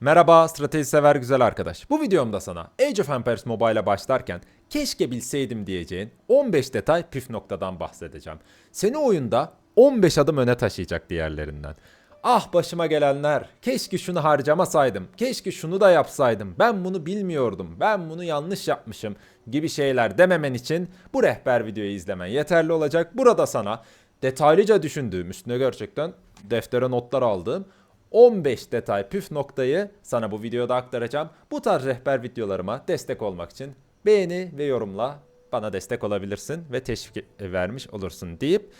Merhaba strateji sever güzel arkadaş. Bu videomda sana Age of Empires Mobile'a başlarken keşke bilseydim diyeceğin 15 detay püf noktadan bahsedeceğim. Seni oyunda 15 adım öne taşıyacak diğerlerinden. Ah başıma gelenler, keşke şunu harcamasaydım, keşke şunu da yapsaydım, ben bunu bilmiyordum, ben bunu yanlış yapmışım gibi şeyler dememen için bu rehber videoyu izlemen yeterli olacak. Burada sana detaylıca düşündüğüm, üstüne gerçekten deftere notlar aldığım 15 detay püf noktayı sana bu videoda aktaracağım. Bu tarz rehber videolarıma destek olmak için beğeni ve yorumla bana destek olabilirsin ve teşvik vermiş olursun deyip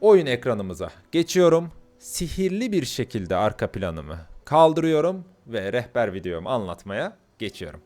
oyun ekranımıza geçiyorum. Sihirli bir şekilde arka planımı kaldırıyorum ve rehber videomu anlatmaya geçiyorum.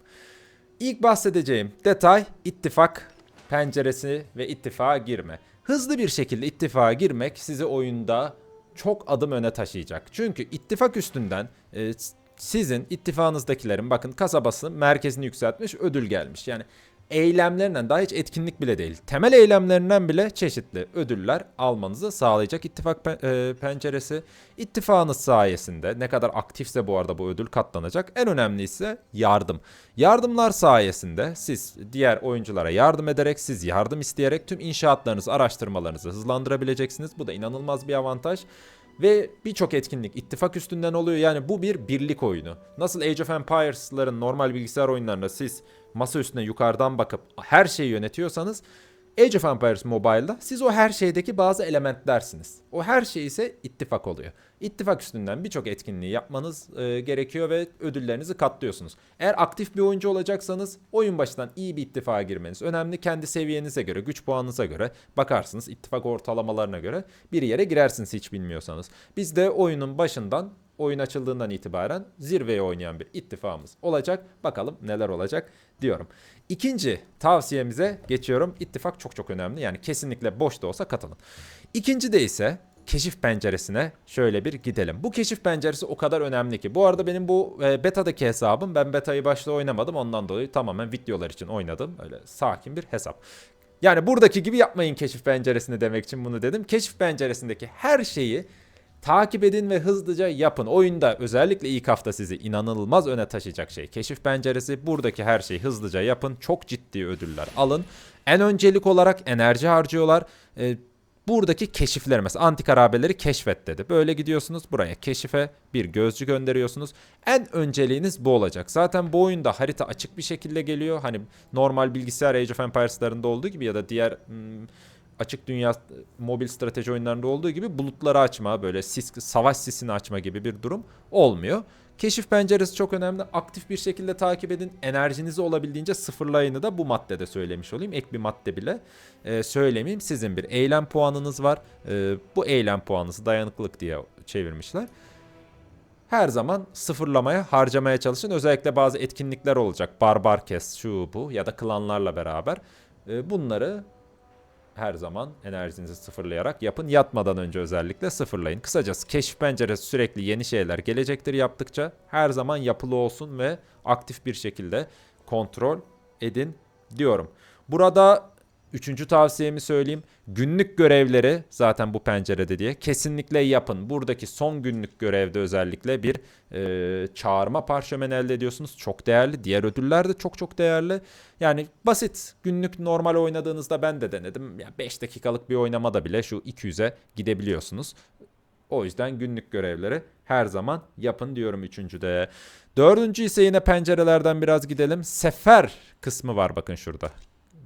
İlk bahsedeceğim detay ittifak penceresi ve ittifaka girme. Hızlı bir şekilde ittifaka girmek sizi oyunda çok adım öne taşıyacak. Çünkü ittifak üstünden e, sizin ittifakınızdakilerin bakın kasabası merkezini yükseltmiş ödül gelmiş. Yani eylemlerinden daha hiç etkinlik bile değil. Temel eylemlerinden bile çeşitli ödüller almanızı sağlayacak ittifak e, penceresi. İttifakınız sayesinde ne kadar aktifse bu arada bu ödül katlanacak. En önemlisi yardım. Yardımlar sayesinde siz diğer oyunculara yardım ederek, siz yardım isteyerek tüm inşaatlarınızı, araştırmalarınızı hızlandırabileceksiniz. Bu da inanılmaz bir avantaj. Ve birçok etkinlik ittifak üstünden oluyor. Yani bu bir birlik oyunu. Nasıl Age of Empires'ların normal bilgisayar oyunlarında siz masa üstüne yukarıdan bakıp her şeyi yönetiyorsanız Age of Empires Mobile'da siz o her şeydeki bazı elementlersiniz. O her şey ise ittifak oluyor. İttifak üstünden birçok etkinliği yapmanız e, gerekiyor ve ödüllerinizi katlıyorsunuz. Eğer aktif bir oyuncu olacaksanız oyun başından iyi bir ittifaka girmeniz önemli. Kendi seviyenize göre, güç puanınıza göre bakarsınız ittifak ortalamalarına göre bir yere girersiniz hiç bilmiyorsanız. Biz de oyunun başından oyun açıldığından itibaren zirveye oynayan bir ittifakımız olacak. Bakalım neler olacak diyorum. İkinci tavsiyemize geçiyorum. İttifak çok çok önemli. Yani kesinlikle boş da olsa katılın. İkinci de ise keşif penceresine şöyle bir gidelim. Bu keşif penceresi o kadar önemli ki. Bu arada benim bu e, betadaki hesabım ben betayı başta oynamadım. Ondan dolayı tamamen videolar için oynadım. Öyle sakin bir hesap. Yani buradaki gibi yapmayın keşif penceresini demek için bunu dedim. Keşif penceresindeki her şeyi Takip edin ve hızlıca yapın. Oyunda özellikle ilk hafta sizi inanılmaz öne taşıyacak şey. Keşif penceresi buradaki her şeyi hızlıca yapın. Çok ciddi ödüller alın. En öncelik olarak enerji harcıyorlar. Ee, buradaki keşifler mesela antik harabeleri keşfet dedi. Böyle gidiyorsunuz buraya keşife bir gözcü gönderiyorsunuz. En önceliğiniz bu olacak. Zaten bu oyunda harita açık bir şekilde geliyor. Hani normal bilgisayar Age of Empires'larında olduğu gibi ya da diğer hmm, açık dünya mobil strateji oyunlarında olduğu gibi bulutları açma, böyle sis, savaş sisini açma gibi bir durum olmuyor. Keşif penceresi çok önemli. Aktif bir şekilde takip edin. Enerjinizi olabildiğince sıfırlayını da bu maddede söylemiş olayım. Ek bir madde bile e, söylemeyeyim. Sizin bir eylem puanınız var. E, bu eylem puanınızı dayanıklılık diye çevirmişler. Her zaman sıfırlamaya, harcamaya çalışın. Özellikle bazı etkinlikler olacak. Barbar kes, şu bu ya da klanlarla beraber. E, bunları her zaman enerjinizi sıfırlayarak yapın. Yatmadan önce özellikle sıfırlayın. Kısacası keşif penceresi sürekli yeni şeyler gelecektir yaptıkça. Her zaman yapılı olsun ve aktif bir şekilde kontrol edin diyorum. Burada üçüncü tavsiyemi söyleyeyim. Günlük görevleri zaten bu pencerede diye kesinlikle yapın. Buradaki son günlük görevde özellikle bir e, çağırma parşömeni elde ediyorsunuz. Çok değerli. Diğer ödüller de çok çok değerli. Yani basit günlük normal oynadığınızda ben de denedim. Yani 5 dakikalık bir oynamada bile şu 200'e gidebiliyorsunuz. O yüzden günlük görevleri her zaman yapın diyorum üçüncüde. Dördüncü ise yine pencerelerden biraz gidelim. Sefer kısmı var bakın şurada.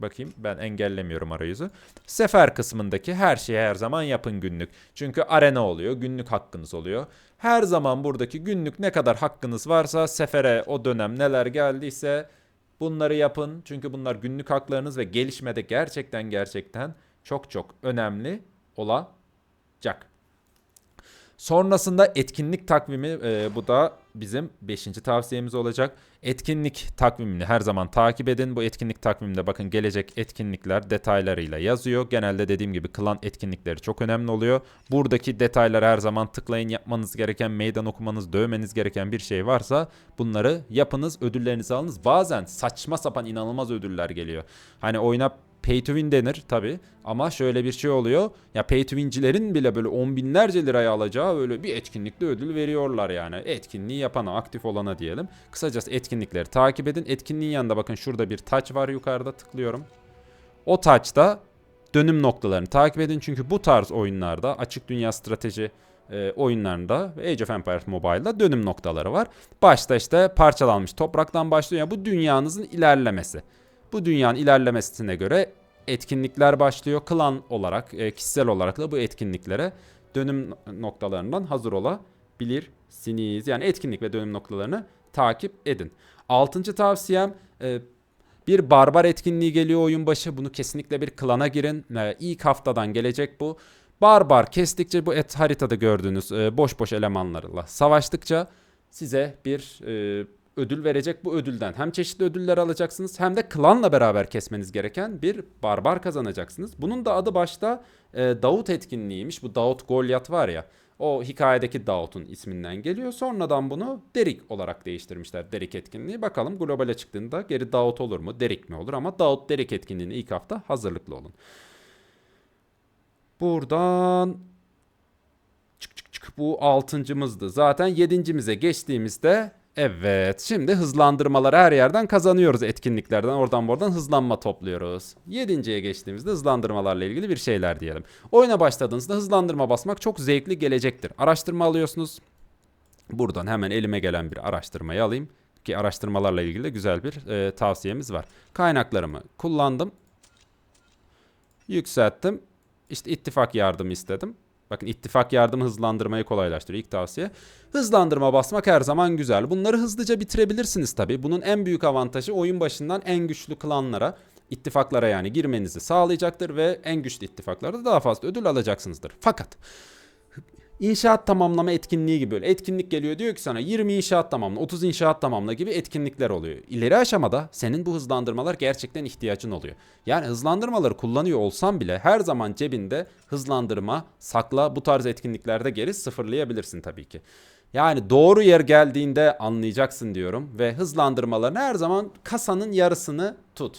Bakayım ben engellemiyorum arayüzü. Sefer kısmındaki her şeyi her zaman yapın günlük. Çünkü arena oluyor, günlük hakkınız oluyor. Her zaman buradaki günlük ne kadar hakkınız varsa sefere o dönem neler geldiyse bunları yapın. Çünkü bunlar günlük haklarınız ve gelişmede gerçekten gerçekten çok çok önemli olacak. Sonrasında etkinlik takvimi e, bu da bizim 5. tavsiyemiz olacak. Etkinlik takvimini her zaman takip edin. Bu etkinlik takviminde bakın gelecek etkinlikler detaylarıyla yazıyor. Genelde dediğim gibi klan etkinlikleri çok önemli oluyor. Buradaki detayları her zaman tıklayın. Yapmanız gereken, meydan okumanız, dövmeniz gereken bir şey varsa bunları yapınız, ödüllerinizi alınız. Bazen saçma sapan inanılmaz ödüller geliyor. Hani oyuna pay to win denir tabi ama şöyle bir şey oluyor. Ya pay to win'cilerin bile böyle on binlerce liraya alacağı öyle bir etkinlikte ödül veriyorlar yani. Etkinliği yapana, aktif olana diyelim. Kısacası etkinlikleri takip edin. Etkinliğin yanında bakın şurada bir touch var yukarıda tıklıyorum. O touch'ta dönüm noktalarını takip edin. Çünkü bu tarz oyunlarda açık dünya strateji e, oyunlarında Age of Empires Mobile'da dönüm noktaları var. Başta işte parçalanmış topraktan başlıyor. Yani bu dünyanızın ilerlemesi. Bu dünyanın ilerlemesine göre etkinlikler başlıyor. Klan olarak, e, kişisel olarak da bu etkinliklere dönüm noktalarından hazır olabilirsiniz. Yani etkinlik ve dönüm noktalarını takip edin. Altıncı tavsiyem e, bir barbar etkinliği geliyor oyun başı. Bunu kesinlikle bir klana girin. E, ilk haftadan gelecek bu. Barbar kestikçe bu et haritada gördüğünüz boş boş elemanlarla savaştıkça size bir ödül verecek. Bu ödülden hem çeşitli ödüller alacaksınız hem de klanla beraber kesmeniz gereken bir barbar kazanacaksınız. Bunun da adı başta e, Davut etkinliğiymiş. Bu Davut Goliath var ya. O hikayedeki Davut'un isminden geliyor. Sonradan bunu Derik olarak değiştirmişler. Derik etkinliği. Bakalım globale çıktığında geri Davut olur mu? Derik mi olur? Ama Davut Derik etkinliğini ilk hafta hazırlıklı olun. Buradan çık çık çık bu altıncımızdı. Zaten yedincimize geçtiğimizde evet şimdi hızlandırmaları her yerden kazanıyoruz etkinliklerden oradan buradan hızlanma topluyoruz. Yedinciye geçtiğimizde hızlandırmalarla ilgili bir şeyler diyelim. Oyuna başladığınızda hızlandırma basmak çok zevkli gelecektir. Araştırma alıyorsunuz. Buradan hemen elime gelen bir araştırmayı alayım. Ki araştırmalarla ilgili de güzel bir e, tavsiyemiz var. Kaynaklarımı kullandım. Yükselttim. İşte ittifak yardımı istedim. Bakın ittifak yardımı hızlandırmayı kolaylaştırıyor ilk tavsiye. Hızlandırma basmak her zaman güzel. Bunları hızlıca bitirebilirsiniz tabi. Bunun en büyük avantajı oyun başından en güçlü klanlara, ittifaklara yani girmenizi sağlayacaktır ve en güçlü ittifaklarda daha fazla ödül alacaksınızdır. Fakat İnşaat tamamlama etkinliği gibi böyle etkinlik geliyor diyor ki sana 20 inşaat tamamla 30 inşaat tamamla gibi etkinlikler oluyor. İleri aşamada senin bu hızlandırmalar gerçekten ihtiyacın oluyor. Yani hızlandırmaları kullanıyor olsan bile her zaman cebinde hızlandırma sakla bu tarz etkinliklerde geri sıfırlayabilirsin tabii ki. Yani doğru yer geldiğinde anlayacaksın diyorum ve hızlandırmaların her zaman kasanın yarısını tut.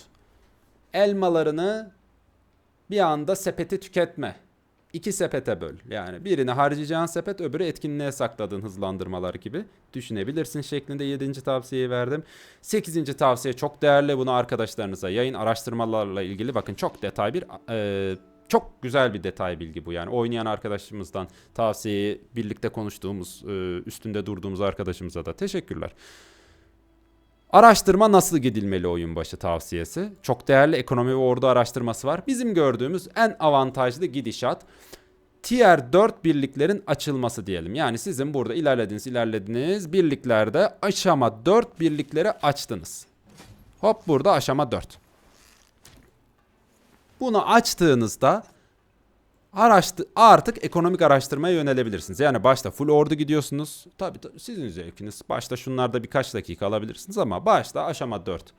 Elmalarını bir anda sepeti tüketme iki sepete böl. Yani birini harcayacağın sepet öbürü etkinliğe sakladığın hızlandırmalar gibi düşünebilirsin şeklinde 7. tavsiyeyi verdim. 8. tavsiye çok değerli bunu arkadaşlarınıza yayın araştırmalarla ilgili bakın çok detay bir e, çok güzel bir detay bilgi bu yani oynayan arkadaşımızdan tavsiyeyi birlikte konuştuğumuz e, üstünde durduğumuz arkadaşımıza da teşekkürler. Araştırma nasıl gidilmeli oyun başı tavsiyesi. Çok değerli ekonomi ve ordu araştırması var. Bizim gördüğümüz en avantajlı gidişat Tier 4 birliklerin açılması diyelim. Yani sizin burada ilerlediniz ilerlediniz birliklerde aşama 4 birlikleri açtınız. Hop burada aşama 4. Bunu açtığınızda araştı artık ekonomik araştırmaya yönelebilirsiniz. Yani başta full ordu gidiyorsunuz. Tabii, tabii sizin zevkiniz. Başta şunlarda birkaç dakika alabilirsiniz ama başta aşama 4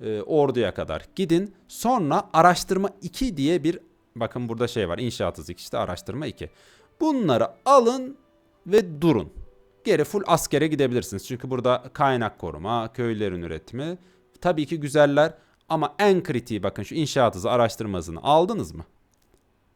e, orduya kadar gidin. Sonra araştırma 2 diye bir bakın burada şey var. İnşaat hızı işte araştırma 2. Bunları alın ve durun. Geri full askere gidebilirsiniz. Çünkü burada kaynak koruma, köylerin üretimi tabii ki güzeller ama en kritiği bakın şu inşaat hızı araştırma hızını aldınız mı?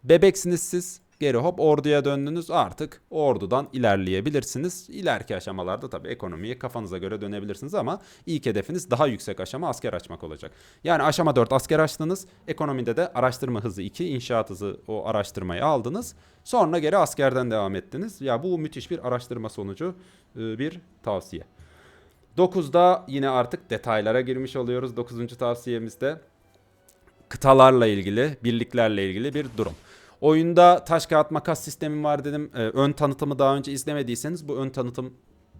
Bebeksiniz siz. Geri hop orduya döndünüz artık ordudan ilerleyebilirsiniz. İleriki aşamalarda tabii ekonomiye kafanıza göre dönebilirsiniz ama ilk hedefiniz daha yüksek aşama asker açmak olacak. Yani aşama 4 asker açtınız. Ekonomide de araştırma hızı 2, inşaat hızı o araştırmayı aldınız. Sonra geri askerden devam ettiniz. Ya bu müthiş bir araştırma sonucu e, bir tavsiye. 9'da yine artık detaylara girmiş oluyoruz. 9. tavsiyemizde kıtalarla ilgili, birliklerle ilgili bir durum. Oyunda taş kağıt makas sistemi var dedim. Ee, ön tanıtımı daha önce izlemediyseniz bu ön tanıtım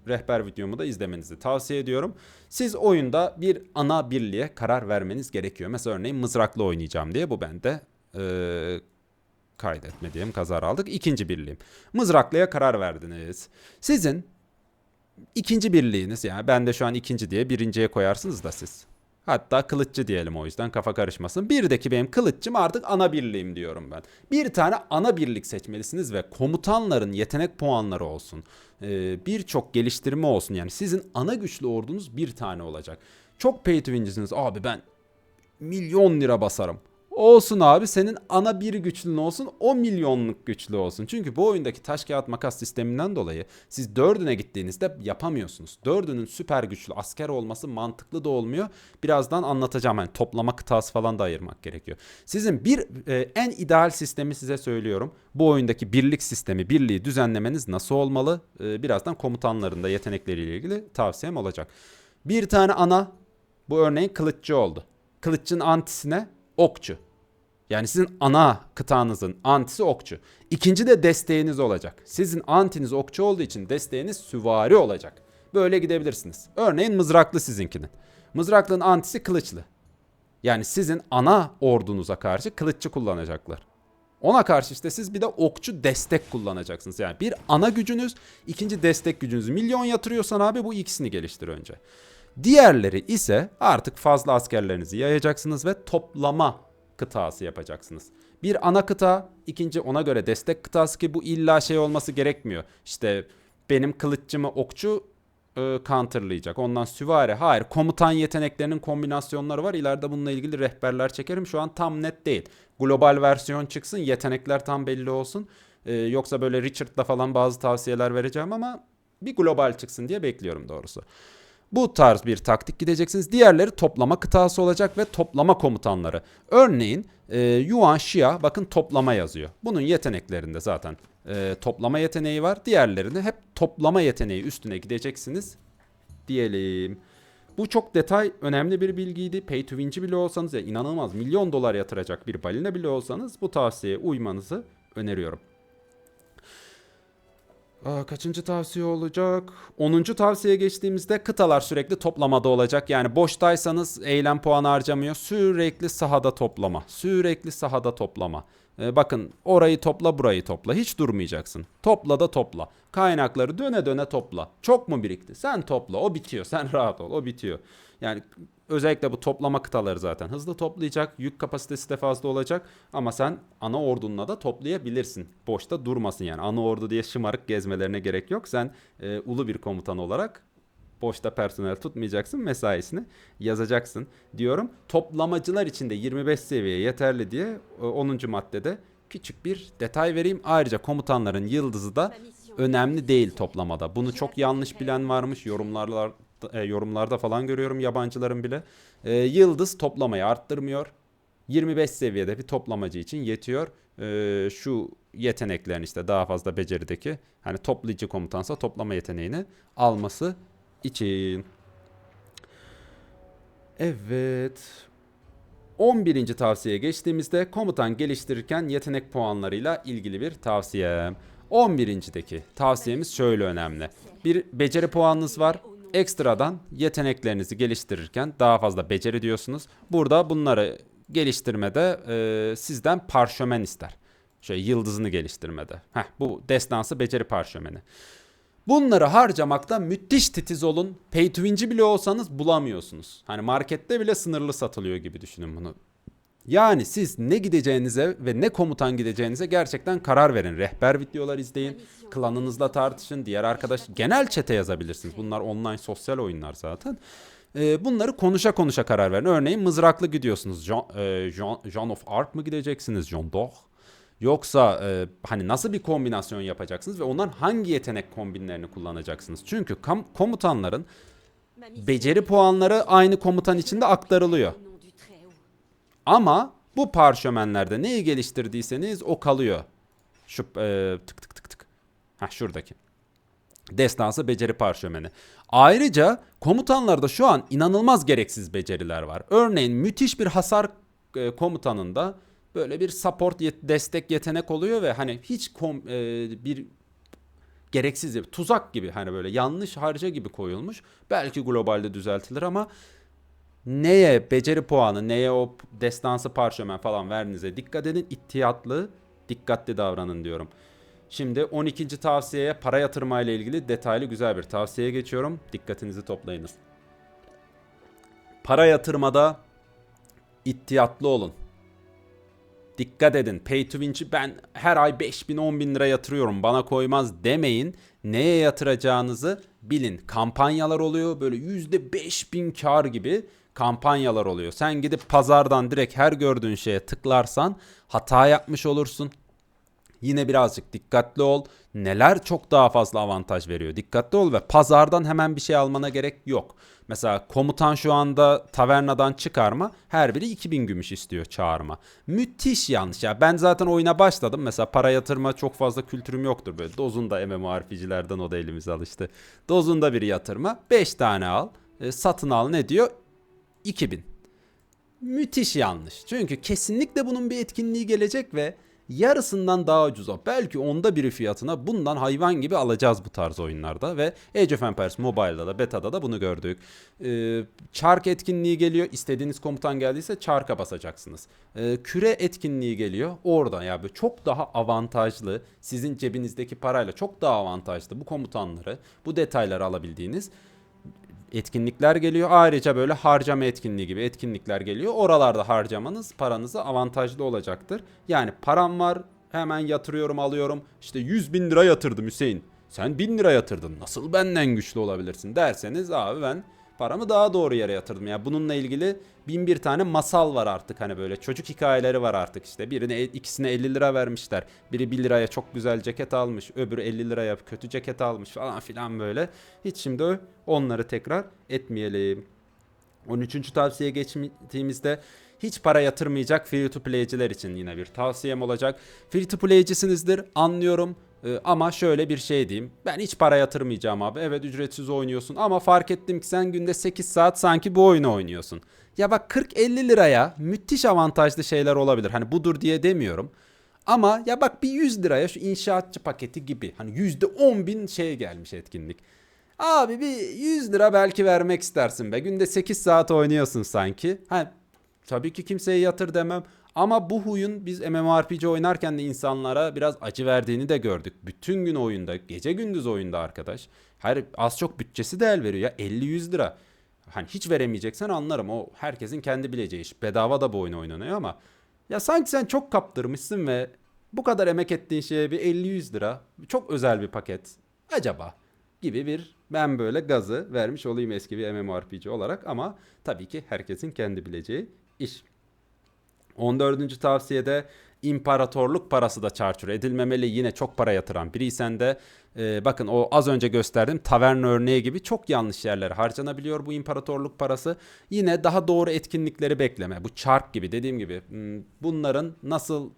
rehber videomu da izlemenizi tavsiye ediyorum. Siz oyunda bir ana birliğe karar vermeniz gerekiyor. Mesela örneğin mızraklı oynayacağım diye bu bende e, kaydetme diyelim kazar aldık. İkinci birliğim. Mızraklıya karar verdiniz. Sizin ikinci birliğiniz yani ben de şu an ikinci diye birinciye koyarsınız da siz. Hatta kılıççı diyelim o yüzden kafa karışmasın. Birdeki benim kılıççım artık ana birliğim diyorum ben. Bir tane ana birlik seçmelisiniz ve komutanların yetenek puanları olsun. Ee, Birçok geliştirme olsun. Yani sizin ana güçlü ordunuz bir tane olacak. Çok pay to win'cisiniz. Abi ben milyon lira basarım. Olsun abi senin ana bir güçlün olsun o milyonluk güçlü olsun. Çünkü bu oyundaki taş kağıt makas sisteminden dolayı siz dördüne gittiğinizde yapamıyorsunuz. Dördünün süper güçlü asker olması mantıklı da olmuyor. Birazdan anlatacağım. Yani toplama kıtası falan da ayırmak gerekiyor. Sizin bir e, en ideal sistemi size söylüyorum. Bu oyundaki birlik sistemi, birliği düzenlemeniz nasıl olmalı? E, birazdan komutanların da yetenekleriyle ilgili tavsiyem olacak. Bir tane ana bu örneğin kılıççı oldu. Kılıççının antisine okçu. Yani sizin ana kıtanızın antisi okçu. İkinci de desteğiniz olacak. Sizin antiniz okçu olduğu için desteğiniz süvari olacak. Böyle gidebilirsiniz. Örneğin mızraklı sizinkinin. Mızraklının antisi kılıçlı. Yani sizin ana ordunuza karşı kılıççı kullanacaklar. Ona karşı işte siz bir de okçu destek kullanacaksınız. Yani bir ana gücünüz, ikinci destek gücünüz. Milyon yatırıyorsan abi bu ikisini geliştir önce. Diğerleri ise artık fazla askerlerinizi yayacaksınız ve toplama kıtası yapacaksınız. Bir ana kıta, ikinci ona göre destek kıtası ki bu illa şey olması gerekmiyor. İşte benim kılıççımı okçu e, counterlayacak. Ondan süvari. Hayır. Komutan yeteneklerinin kombinasyonları var. İleride bununla ilgili rehberler çekerim. Şu an tam net değil. Global versiyon çıksın. Yetenekler tam belli olsun. E, yoksa böyle Richard'la falan bazı tavsiyeler vereceğim ama bir global çıksın diye bekliyorum doğrusu. Bu tarz bir taktik gideceksiniz. Diğerleri toplama kıtası olacak ve toplama komutanları. Örneğin e, Yuan Xia bakın toplama yazıyor. Bunun yeteneklerinde zaten e, toplama yeteneği var. Diğerlerini hep toplama yeteneği üstüne gideceksiniz diyelim. Bu çok detay önemli bir bilgiydi. Pay to win'ci bile olsanız ya inanılmaz milyon dolar yatıracak bir balina bile olsanız bu tavsiyeye uymanızı öneriyorum. Kaçıncı tavsiye olacak? 10. tavsiyeye geçtiğimizde kıtalar sürekli toplamada olacak. Yani boştaysanız eylem puanı harcamıyor. Sürekli sahada toplama. Sürekli sahada toplama. Ee, bakın orayı topla burayı topla. Hiç durmayacaksın. Topla da topla. Kaynakları döne döne topla. Çok mu birikti? Sen topla. O bitiyor. Sen rahat ol. O bitiyor. Yani özellikle bu toplama kıtaları zaten hızlı toplayacak. Yük kapasitesi de fazla olacak. Ama sen ana ordunla da toplayabilirsin. Boşta durmasın yani. Ana ordu diye şımarık gezmelerine gerek yok. Sen e, ulu bir komutan olarak boşta personel tutmayacaksın mesaisini yazacaksın diyorum. Toplamacılar için de 25 seviye yeterli diye e, 10. maddede küçük bir detay vereyim. Ayrıca komutanların yıldızı da önemli değil toplamada. Bunu çok yanlış bilen varmış yorumlarlar e, yorumlarda falan görüyorum yabancıların bile. E, yıldız toplamayı arttırmıyor. 25 seviyede bir toplamacı için yetiyor. E, şu yeteneklerin işte daha fazla becerideki hani toplayıcı komutansa toplama yeteneğini alması için. Evet. 11. tavsiyeye geçtiğimizde komutan geliştirirken yetenek puanlarıyla ilgili bir tavsiye. 11.deki tavsiyemiz şöyle önemli. Bir beceri puanınız var. Ekstradan yeteneklerinizi geliştirirken daha fazla beceri diyorsunuz. Burada bunları geliştirmede e, sizden parşömen ister. Şöyle yıldızını geliştirmede. Heh, bu destansı beceri parşömeni. Bunları harcamakta müthiş titiz olun. Pay to win'ci bile olsanız bulamıyorsunuz. Hani markette bile sınırlı satılıyor gibi düşünün bunu. Yani siz ne gideceğinize ve ne komutan gideceğinize gerçekten karar verin. Rehber videolar izleyin. Klanınızla tartışın. Diğer arkadaş genel çete yazabilirsiniz. Bunlar online sosyal oyunlar zaten. Ee, bunları konuşa konuşa karar verin. Örneğin mızraklı gidiyorsunuz. Jean, e, Jean, Jean of Arc mı gideceksiniz? Jean d'Arc. Yoksa e, hani nasıl bir kombinasyon yapacaksınız ve onların hangi yetenek kombinlerini kullanacaksınız? Çünkü kam- komutanların beceri puanları aynı komutan içinde aktarılıyor. Ama bu parşömenlerde neyi geliştirdiyseniz o kalıyor. Şu e, tık tık tık tık. Ha şuradaki. Destansı beceri parşömeni. Ayrıca komutanlarda şu an inanılmaz gereksiz beceriler var. Örneğin müthiş bir hasar e, komutanında böyle bir support yet- destek yetenek oluyor ve hani hiç kom- e, bir gereksiz tuzak gibi hani böyle yanlış harca gibi koyulmuş. Belki globalde düzeltilir ama neye beceri puanı, neye o destansı parşömen falan verdiğinize dikkat edin. İhtiyatlı, dikkatli davranın diyorum. Şimdi 12. tavsiyeye para yatırma ile ilgili detaylı güzel bir tavsiyeye geçiyorum. Dikkatinizi toplayınız. Para yatırmada ihtiyatlı olun. Dikkat edin. Pay to win'ci ben her ay 5 bin 10 bin lira yatırıyorum bana koymaz demeyin. Neye yatıracağınızı bilin. Kampanyalar oluyor böyle yüzde 5 bin kar gibi kampanyalar oluyor. Sen gidip pazardan direkt her gördüğün şeye tıklarsan hata yapmış olursun. Yine birazcık dikkatli ol. Neler çok daha fazla avantaj veriyor. Dikkatli ol ve pazardan hemen bir şey almana gerek yok. Mesela komutan şu anda tavernadan çıkarma her biri 2000 gümüş istiyor çağırma. Müthiş yanlış ya. Ben zaten oyuna başladım. Mesela para yatırma çok fazla kültürüm yoktur böyle. Dozunda MMORPG'lerden o da elimize alıştı. Dozunda bir yatırma. 5 tane al. E, satın al ne diyor? 2000. Müthiş yanlış. Çünkü kesinlikle bunun bir etkinliği gelecek ve yarısından daha ucuza belki onda biri fiyatına bundan hayvan gibi alacağız bu tarz oyunlarda ve Age of Empires Mobile'da da beta'da da bunu gördük. Ee, çark etkinliği geliyor. İstediğiniz komutan geldiyse çarka basacaksınız. Ee, küre etkinliği geliyor. Orada ya böyle çok daha avantajlı sizin cebinizdeki parayla çok daha avantajlı bu komutanları bu detayları alabildiğiniz etkinlikler geliyor. Ayrıca böyle harcama etkinliği gibi etkinlikler geliyor. Oralarda harcamanız paranıza avantajlı olacaktır. Yani param var hemen yatırıyorum alıyorum. İşte 100 bin lira yatırdım Hüseyin. Sen 1000 lira yatırdın. Nasıl benden güçlü olabilirsin derseniz abi ben paramı daha doğru yere yatırdım. Yani bununla ilgili bin bir tane masal var artık hani böyle çocuk hikayeleri var artık işte. Birine ikisine 50 lira vermişler. Biri 1 liraya çok güzel ceket almış. Öbürü 50 liraya kötü ceket almış falan filan böyle. Hiç şimdi onları tekrar etmeyelim. 13. tavsiye geçtiğimizde hiç para yatırmayacak free to play'ciler için yine bir tavsiyem olacak. Free to play'cisinizdir anlıyorum. Ee, ama şöyle bir şey diyeyim. Ben hiç para yatırmayacağım abi. Evet ücretsiz oynuyorsun ama fark ettim ki sen günde 8 saat sanki bu oyunu oynuyorsun. Ya bak 40-50 liraya müthiş avantajlı şeyler olabilir. Hani budur diye demiyorum. Ama ya bak bir 100 liraya şu inşaatçı paketi gibi. Hani %10 bin şey gelmiş etkinlik. Abi bir 100 lira belki vermek istersin be. Günde 8 saat oynuyorsun sanki. Ha, tabii ki kimseye yatır demem. Ama bu huyun biz MMORPG oynarken de insanlara biraz acı verdiğini de gördük. Bütün gün oyunda, gece gündüz oyunda arkadaş. Her az çok bütçesi de el veriyor ya 50-100 lira. Hani hiç veremeyeceksen anlarım. O herkesin kendi bileceği iş. Bedava da bu oyun oynanıyor ama ya sanki sen çok kaptırmışsın ve bu kadar emek ettiğin şeye bir 50-100 lira çok özel bir paket. Acaba gibi bir ben böyle gazı vermiş olayım eski bir MMORPG olarak ama tabii ki herkesin kendi bileceği iş. 14. tavsiyede imparatorluk parası da çarçur edilmemeli. Yine çok para yatıran biriysen de e, bakın o az önce gösterdiğim taverna örneği gibi çok yanlış yerlere harcanabiliyor bu imparatorluk parası. Yine daha doğru etkinlikleri bekleme. Bu çark gibi dediğim gibi hmm, bunların nasıl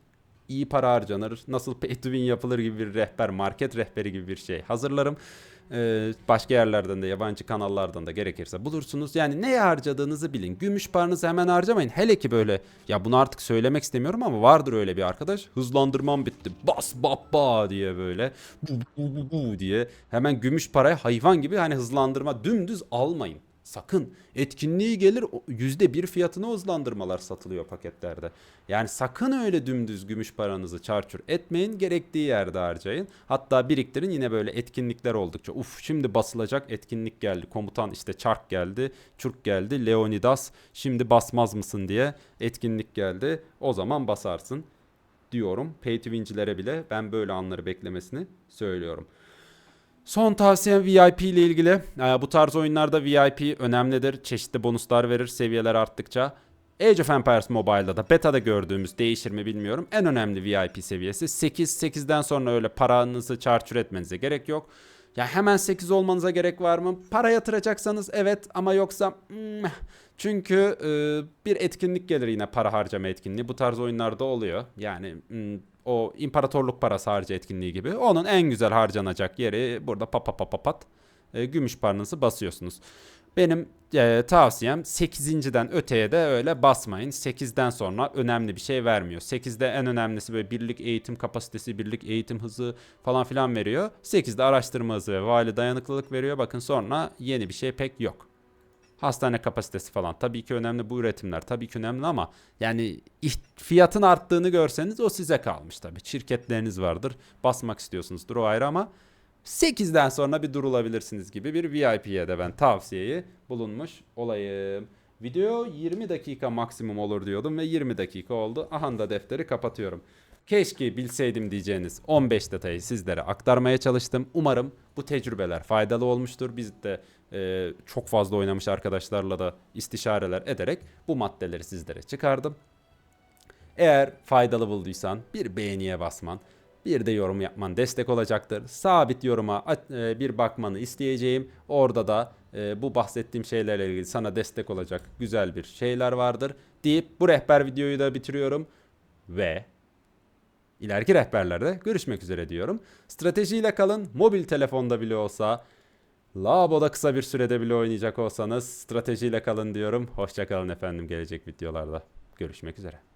iyi para harcanır, nasıl win yapılır gibi bir rehber, market rehberi gibi bir şey hazırlarım. Ee, başka yerlerden de yabancı kanallardan da gerekirse bulursunuz. Yani neye harcadığınızı bilin. Gümüş paranızı hemen harcamayın. Hele ki böyle ya bunu artık söylemek istemiyorum ama vardır öyle bir arkadaş. Hızlandırmam bitti. Bas babba diye böyle bu, bu, bu, bu diye hemen gümüş paraya hayvan gibi hani hızlandırma dümdüz almayın. Sakın etkinliği gelir yüzde bir fiyatına hızlandırmalar satılıyor paketlerde. Yani sakın öyle dümdüz gümüş paranızı çarçur etmeyin gerektiği yerde harcayın. Hatta biriktirin yine böyle etkinlikler oldukça. Uf şimdi basılacak etkinlik geldi. Komutan işte çark geldi, çurk geldi, Leonidas şimdi basmaz mısın diye etkinlik geldi. O zaman basarsın diyorum. Pay bile ben böyle anları beklemesini söylüyorum. Son tavsiyem VIP ile ilgili. Ee, bu tarz oyunlarda VIP önemlidir. Çeşitli bonuslar verir seviyeler arttıkça. Age of Empires Mobile'da da beta'da gördüğümüz değişir mi bilmiyorum. En önemli VIP seviyesi 8. 8'den sonra öyle paranızı çarçur etmenize gerek yok. Ya hemen 8 olmanıza gerek var mı? Para yatıracaksanız evet ama yoksa hmm, çünkü e, bir etkinlik gelir yine para harcama etkinliği. Bu tarz oyunlarda oluyor. Yani hmm, o imparatorluk parası harca etkinliği gibi. Onun en güzel harcanacak yeri burada pa pa pa pa pat e, gümüş paranızı basıyorsunuz. Benim e, tavsiyem 8.den öteye de öyle basmayın. 8'den sonra önemli bir şey vermiyor. 8'de en önemlisi böyle birlik eğitim kapasitesi, birlik eğitim hızı falan filan veriyor. 8'de araştırma hızı ve vali dayanıklılık veriyor. Bakın sonra yeni bir şey pek yok. Hastane kapasitesi falan tabii ki önemli bu üretimler tabii ki önemli ama yani fiyatın arttığını görseniz o size kalmış tabii. Şirketleriniz vardır basmak istiyorsunuzdur o ayrı ama 8'den sonra bir durulabilirsiniz gibi bir VIP'ye de ben tavsiyeyi bulunmuş olayım. Video 20 dakika maksimum olur diyordum ve 20 dakika oldu. Aha da defteri kapatıyorum. Keşke bilseydim diyeceğiniz 15 detayı sizlere aktarmaya çalıştım. Umarım bu tecrübeler faydalı olmuştur. Biz de e, çok fazla oynamış arkadaşlarla da istişareler ederek bu maddeleri sizlere çıkardım. Eğer faydalı bulduysan bir beğeniye basman, bir de yorum yapman destek olacaktır. Sabit yoruma e, bir bakmanı isteyeceğim. Orada da e, bu bahsettiğim şeylerle ilgili sana destek olacak güzel bir şeyler vardır deyip bu rehber videoyu da bitiriyorum ve ileriki rehberlerde görüşmek üzere diyorum. Stratejiyle kalın. Mobil telefonda bile olsa Labo'da kısa bir sürede bile oynayacak olsanız stratejiyle kalın diyorum. Hoşçakalın efendim gelecek videolarda. Görüşmek üzere.